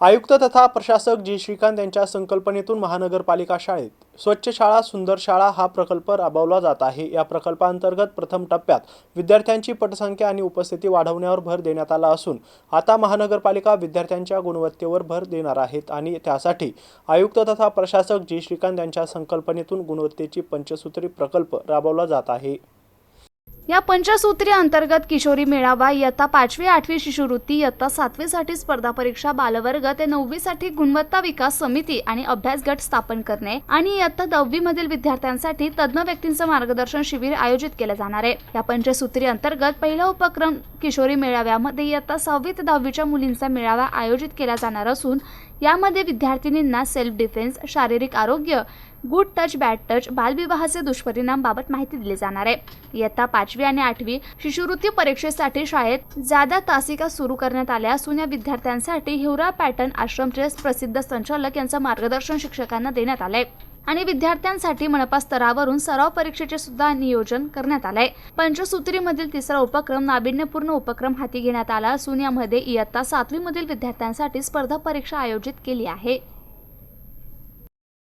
आयुक्त तथा प्रशासक जी. श्रीकांत यांच्या संकल्पनेतून महानगरपालिका शाळेत स्वच्छ शाळा सुंदर शाळा हा प्रकल्प राबवला जात आहे. या प्रकल्पांतर्गत प्रथम टप्प्यात विद्यार्थ्यांची पटसंख्या आणि उपस्थिती वाढवण्यावर भर देण्यात आला असून आता महानगरपालिका विद्यार्थ्यांच्या गुणवत्तेवर भर देणार आहेत आणि त्यासाठी आयुक्त तथा प्रशासक जी. श्रीकांत यांच्या संकल्पनेतून गुणवत्तेची पंचसूत्री प्रकल्प राबवला जात आहे. या पंचसूत्री अंतर्गत किशोरी मेळावा इयत्ता पाचवी आठवी शिष्यवृत्ती इयत्ता सातवीसाठी स्पर्धा परीक्षा बालवर्ग ते नववीसाठी गुणवत्ता विकास समिती आणि अभ्यास गट स्थापन करणे आणि इयत्ता दहावी मधील विद्यार्थ्यांसाठी तज्ज्ञ व्यक्तींचं मार्गदर्शन शिबिर आयोजित केलं जाणार आहे. या पंचसूत्री अंतर्गत पहिला उपक्रम किशोरी मेळाव्यामध्ये इयत्ता सहावी ते दहावीच्या मुलींचा मेळावा आयोजित केला जाणार असून यामध्ये विद्यार्थिनींना सेल्फ डिफेन्स शारीरिक आरोग्य गुड टच बॅड टच बालविवाहाचे दुष्परिणामबाबत माहिती दिली जाणार आहे. इयत्ता पाचवी आणि आठवी शिष्यवृत्ती परीक्षेसाठी शाळेत जादा तासिका सुरू करण्यात आल्या असून या विद्यार्थ्यांसाठी हिवरा पॅटर्न आश्रमचे प्रसिद्ध संचालक यांचं मार्गदर्शन शिक्षकांना देण्यात आलंय. आणि विद्यार्थ्यांसाठी मनपा स्तरावरून सराव परीक्षेचे सुद्धा नियोजन करण्यात आलंय. पंचसूत्रीमधील तिसरा उपक्रम नाविन्यपूर्ण उपक्रम हाती घेण्यात आला असून यामध्ये इयत्ता सातवीमधील विद्यार्थ्यांसाठी स्पर्धा परीक्षा आयोजित केली आहे.